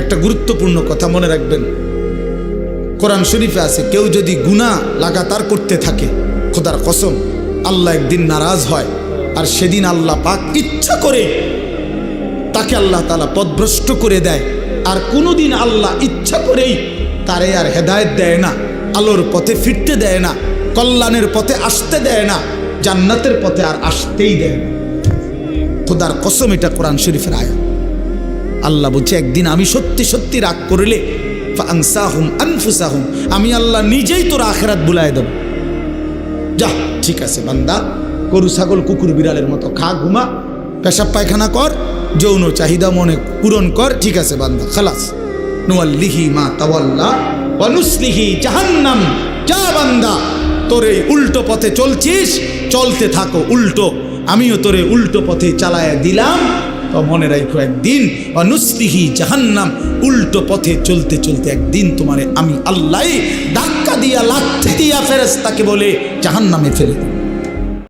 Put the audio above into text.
একটা গুরুত্বপূর্ণ কথা মনে রাখবেন। কোরআন শরীফে আছে, কেউ যদি গুনাহ লাগাতার করতে থাকে, খোদার কসম, আল্লাহ একদিন নারাজ হয়, আর সেদিন আল্লাহ পাক ইচ্ছা করে তাকে আল্লাহ তালা পদভ্রষ্ট করে দেয়, আর কোনোদিন আল্লাহ ইচ্ছা করেই তারে আর হেদায়েত দেয় না, আলোর পথে ফিরতে দেয় না, কল্যাণের পথে আসতে দেয় না, জান্নাতের পথে আর আসতেই দেয় না। খোদার কসম এটা কোরআন শরীফের আয়া আল্লাহ বলছে, একদিন আমি সত্যি সত্যি রাগ করলে আনসাহুম আনফুসাহুম, আমি আল্লাহ নিজেই তোর আখেরাত বুলায় দেব। যা, ঠিক আছে বান্দা, গরু, ছাগল, কুকুর, বিড়ালের মতো খা, ঘুমা, পেশাব পায়খানা কর, যৌন চাহিদা মনে পূরণ কর, ঠিক আছে বান্দা, খালাস। নুয়াল্লিহি মা তাওয়াল্লা অনুসলিহি জাহান্নাম। যা বান্দা, তোর উল্টো পথে চলছিস, চলতে থাকো উল্টো। আমিও তোরে উল্টো পথে চালায় দিলাম। তো মনে রাখো একদিন অনুসলিহি জাহান্নাম উল্টো পথে চলতে চলতে একদিন তোমারে আমি আল্লাহ ধাক্কা দিয়া লাথি দিয়া ফেরেস্তাকে বলে জাহান্নামে ফেলে দেব।